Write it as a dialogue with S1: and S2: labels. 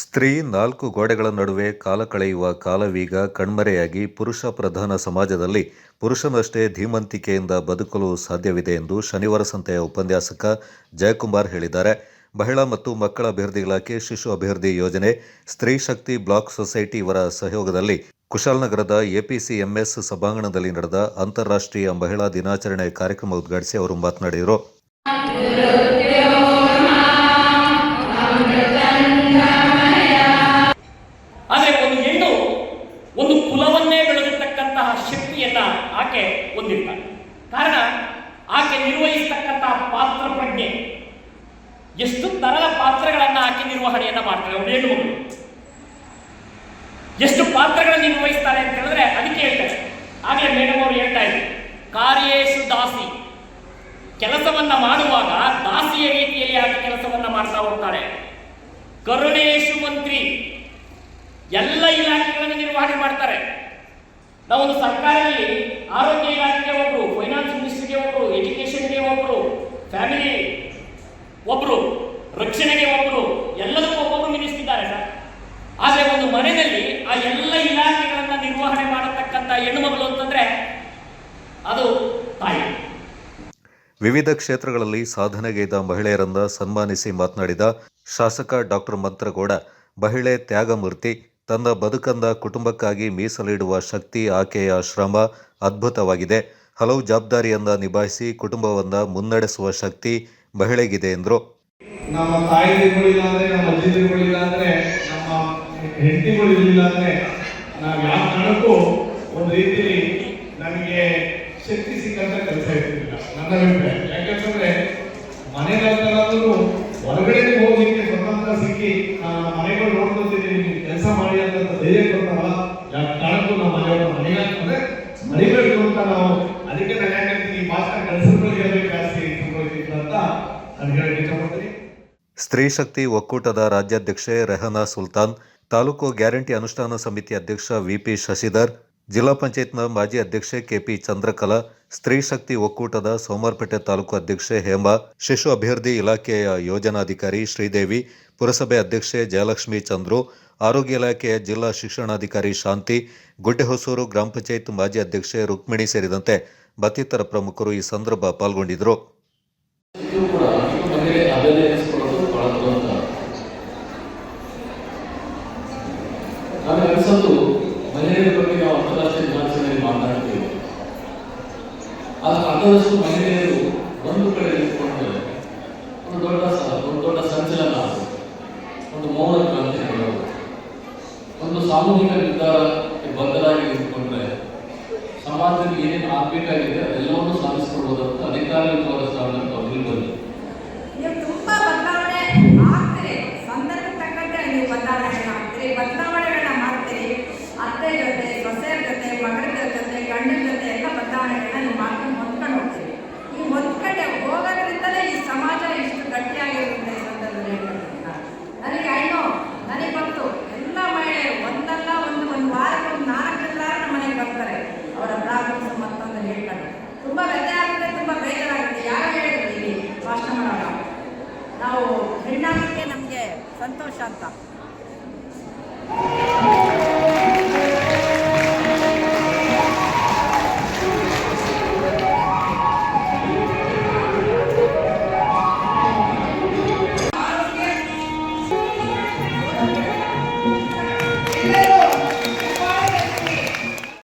S1: ಸ್ತ್ರೀ ನಾಲ್ಕು ಗೋಡೆಗಳ ನಡುವೆ ಕಾಲ ಕಳೆಯುವ ಕಾಲವೀಗ ಕಣ್ಮರೆಯಾಗಿ ಪುರುಷ ಪ್ರಧಾನ ಸಮಾಜದಲ್ಲಿ ಪುರುಷನಷ್ಟೇ ಧೀಮಂತಿಕೆಯಿಂದ ಬದುಕಲು ಸಾಧ್ಯವಿದೆ ಎಂದು ಶನಿವಾರ ಸಂತೆಯ ಉಪನ್ಯಾಸಕ ಜಯಕುಮಾರ್ ಹೇಳಿದ್ದಾರೆ. ಮಹಿಳಾ ಮತ್ತು ಮಕ್ಕಳ ಅಭಿವೃದ್ಧಿ ಇಲಾಖೆ ಶಿಶು ಅಭಿವೃದ್ಧಿ ಯೋಜನೆ, ಸ್ತ್ರೀ ಶಕ್ತಿ ಬ್ಲಾಕ್ ಸೊಸೈಟಿ ಇವರ ಸಹಯೋಗದಲ್ಲಿ ಕುಶಾಲನಗರದ ಎಪಿಸಿಎಂಎಸ್ ಸಭಾಂಗಣದಲ್ಲಿ ನಡೆದ ಅಂತಾರಾಷ್ಟ್ರೀಯ ಮಹಿಳಾ ದಿನಾಚರಣೆ ಕಾರ್ಯಕ್ರಮ ಉದ್ಘಾಟಿಸಿ ಅವರು ಮಾತನಾಡಿದರು.
S2: ಆಕೆ ಹೊಂದಿರ್ತಾಳೆ ಕಾರಣ, ಆಕೆ ನಿರ್ವಹಿಸ್ತಕ್ಕಂಥ ಪಾತ್ರ ಪ್ರಜ್ಞೆ. ಎಷ್ಟು ತರದ ಪಾತ್ರಗಳನ್ನು ಆಕೆ ನಿರ್ವಹಣೆಯನ್ನ ಮಾಡ್ತಾರೆ ಅವ್ರು ಹೇಳುವ ಎಷ್ಟು ಪಾತ್ರಗಳನ್ನು ನಿರ್ವಹಿಸ್ತಾರೆ ಅಂತ ಹೇಳಿದ್ರೆ ಅದಕ್ಕೆ ಹೇಳ್ತಾರೆ ಆಗಲೇ ಮೇಡಮ್ ಅವರು ಹೇಳ್ತಾ ಇದ್ರು, ಕಾರ್ಯೇಶು ದಾಸಿ. ಕೆಲಸವನ್ನ ಮಾಡುವಾಗ ದಾಸಿಯ ರೀತಿಯಲ್ಲಿ ಆಕೆ ಕೆಲಸವನ್ನ ಮಾಡ್ತಾ ಹೋಗ್ತಾಳೆ. ಕರುಣೇಶು ಮಂತ್ರಿ. ಎಲ್ಲ ಇಲಾಖೆಗಳನ್ನು ನಿರ್ವಹಣೆ ಮಾಡ್ತಾರೆ. ನಾವೊಂದು ಸರ್ಕಾರದಲ್ಲಿ ಆರೋಗ್ಯ ಇಲಾಖೆಗೆ ಒಬ್ರು ಫೈನಾನ್ಸ್ ಮಿನಿಸ್ಟ್ರಿಗೆ ಒಬ್ರು ಎಜುಕೇಶನ್ಗೆ ಒಬ್ರು ಫ್ಯಾಮಿಲಿ ಒಬ್ರು, ರಕ್ಷಣೆಗೆ ಒಬ್ರು, ಎಲ್ಲದಕ್ಕೂ ಒಬ್ಬೊಬ್ರು ಮಿನಿಸ್ಟರ್ ಇದ್ದಾರೆ ಸರ್. ಆದರೆ ಒಂದು ಮನೆಯಲ್ಲಿ ಆ ಎಲ್ಲ ಇಲಾಖೆಗಳನ್ನ ನಿರ್ವಹಣೆ ಮಾಡತಕ್ಕಂಥ ಹೆಣ್ಣುಮಗಳು ಅಂತಂದ್ರೆ ಅದು ತಾಯಿ.
S1: ವಿವಿಧ ಕ್ಷೇತ್ರಗಳಲ್ಲಿ ಸಾಧನೆಗೈದ ಮಹಿಳೆಯರನ್ನ ಸನ್ಮಾನಿಸಿ ಮಾತನಾಡಿದ ಶಾಸಕ ಡಾಕ್ಟರ್ ಮಂತ್ರಗೌಡ, ಮಹಿಳೆ ತ್ಯಾಗಮೂರ್ತಿ ತನ್ನ ಬದುಕಂದ ಕುಟುಂಬಕ್ಕಾಗಿ ಮೀಸಲಿಡುವ ಶಕ್ತಿ ಆಕೆಯ ಶ್ರಮ ಅದ್ಭುತವಾಗಿದೆ. ಹಲವು ಜವಾಬ್ದಾರಿಯನ್ನ ನಿಭಾಯಿಸಿ ಕುಟುಂಬವನ್ನ ಮುನ್ನಡೆಸುವ ಶಕ್ತಿ ಮಹಿಳೆಗಿದೆ ಎಂದರು.
S3: ನಮ್ಮ ತಾಯಿಗಳಿಲ್ಲ ಅಂದ್ರೆ ನಮ್ಮ ಅಜ್ಜಿಗಳಿಲ್ಲ ಅಂದ್ರೆ ನಮ್ಮ ಹೆಂಡತಿಗಳು ಇರಲಿಲ್ಲ ಅಂದ್ರೆ ನಾವು ಯಾವ ಕಾರಣಕ್ಕೂ ಒಂದು ರೀತಿಯಲ್ಲಿ ನಮಗೆ ಶಕ್ತಿ ಸಿಕ್ಕಂತ ಕೆಲಸ ಇರ್ತಿಲ್ಲ. ನನ್ನ ಅಭಿಪ್ರಾಯ. ಧೈರ್ಯ ನಾವು ಮನೆಯವರು ಮರಿಬೇಕು ಅಂತ ನಾವು ಅದಕ್ಕೆ ನಾನು ಜಾಸ್ತಿ ಅಂತ ಹೇಳಕ್ಕೆ ಇಷ್ಟಪಡ್ತೀನಿ.
S1: ಸ್ತ್ರೀ ಶಕ್ತಿ ಒಕ್ಕೂಟದ ರಾಜ್ಯಾಧ್ಯಕ್ಷೆ ರೆಹನಾ ಸುಲ್ತಾನ್, ತಾಲೂಕು ಗ್ಯಾರಂಟಿ ಅನುಷ್ಠಾನ ಸಮಿತಿ ಅಧ್ಯಕ್ಷ ವಿಪಿ ಶಶಿಧರ್, ಜಿಲ್ಲಾ ಪಂಚಾಯತ್ನ ಮಾಜಿ ಅಧ್ಯಕ್ಷೆ ಕೆಪಿ ಚಂದ್ರಕಲಾ, ಸ್ತ್ರೀ ಶಕ್ತಿ ಒಕ್ಕೂಟದ ಸೋಮರ್ಪೇಟೆ ತಾಲೂಕು ಅಧ್ಯಕ್ಷೆ ಹೇಮಾ, ಶಿಶು ಅಭಿವೃದ್ಧಿ ಇಲಾಖೆಯ ಯೋಜನಾಧಿಕಾರಿ ಶ್ರೀದೇವಿ, ಪುರಸಭೆ ಅಧ್ಯಕ್ಷೆ ಜಯಲಕ್ಷ್ಮಿ ಚಂದ್ರು ಆರೋಗ್ಯ ಇಲಾಖೆಯ ಜಿಲ್ಲಾ ಶಿಕ್ಷಣಾಧಿಕಾರಿ ಶಾಂತಿ, ಗುಡ್ಡೆಹೊಸೂರು ಗ್ರಾಮ ಪಂಚಾಯತ್ ಮಾಜಿ ಅಧ್ಯಕ್ಷೆ ರುಕ್ಮಿಣಿ ಸೇರಿದಂತೆ ಮತ್ತಿತರ ಪ್ರಮುಖರು ಈ ಸಂದರ್ಭ ಪಾಲ್ಗೊಂಡಿದ್ದರು.
S4: ಮಹಿಳೆಯರ ಬಗ್ಗೆ ನಾವು ಅಂತಾರಾಷ್ಟ್ರೀಯ ದಿನಾಚರಣೆಯಲ್ಲಿ ಮಾತನಾಡ್ತೀವಿ. ಅರ್ಧದಷ್ಟು ಮಹಿಳೆಯರು ಒಂದು ಕಡೆ ನಿಂತ್ಕೊಂಡು ಒಂದು ದೊಡ್ಡ ಸ- ಒಂದು ದೊಡ್ಡ ಸಂಚಲನ ಅದು. ಒಂದು ಮೌನ ಕ್ರಾಂತಿ ನಡೆಯೋದು ಒಂದು ಬದ್ಧರಾಗಿ ನಿಂತ್ಕೊಂಡ್ರೆ ಸಮಾಜದಲ್ಲಿ ಏನೇನು ಆಗ್ಬೇಕಾಗಿದೆ ಎಲ್ಲವನ್ನೂ ಸಾಧಿಸಿಕೊಡ್ಬೋದು ಅಂತ ಅಧಿಕಾರಯುತವಾದ ಸ್ಥಾನದಲ್ಲಿ ಅವ್ರಿಗೆ
S5: ನೀವು ತುಂಬಾ ಬದಲಾವಣೆ ಆಗ್ತೀರಿ. ಸಂದರ್ಭಕ್ಕೆ ತಕ್ಕಂತೆ ನೀವು ಬದಲಾವಣೆಗಳನ್ನ ಮಾಡ್ತೀರಿ. ಬದಲಾವಣೆಗಳನ್ನ ಮಾಡ್ತೀರಿ. ಅತ್ತೆ ಜೊತೆ, ಸೊಸೆಯರ ಜೊತೆ, ಮಗನ ಜೊತೆ, ಗಂಡನ ಜೊತೆ ಎಲ್ಲ ಬದಲಾವಣೆಗಳನ್ನ ನೀವು ಹೊಂದ್ಕೊಂಡು ಹೋಗ್ತೀರಿ ಈ ಹೊಂದ್ಕೊಂಡೆ ಹೋಗೋದ್ರಿಂದಲೇ ಈ ಸಮಾಜ ಇಷ್ಟು ಗಟ್ಟಿಯಾಗಿರುತ್ತೆ ಈ ಸಂದರ್ಭದಲ್ಲಿ ಹೇಳ್ಬೇಕು ನಾನು. ನನಗೆ ಐನೋ ನನಗೆ ಗೊತ್ತು ಎಲ್ಲ ಮಹಿಳೆಯರು ಒಂದಲ್ಲ ಒಂದು ಒಂದು ವಾರಕ್ಕೆ ಒಂದು ನಾಲ್ಕು ಜನ ನಮ್ಮ ಮನೆಗೆ ಬರ್ತಾರೆ ಅವರ ಪ್ರಾಬ್ಲಮ್ಸ್ ಮತ್ತೊಂದು ಹೇಳ್ಕೊಂಡು ತುಂಬಾ ವ್ಯತ್ಯಾಸ ಆಗುತ್ತೆ ತುಂಬಾ ಬೇಜಾರಾಗುತ್ತೆ ಯಾರು ಹೇಳಿದ್ರು ಇಲ್ಲಿ ಭಾಷಣ ಮಾಡೋಣ ನಾವು ಹೆಣ್ಣಾಗಲಿಕ್ಕೆ ನಮಗೆ ಸಂತೋಷ ಅಂತ.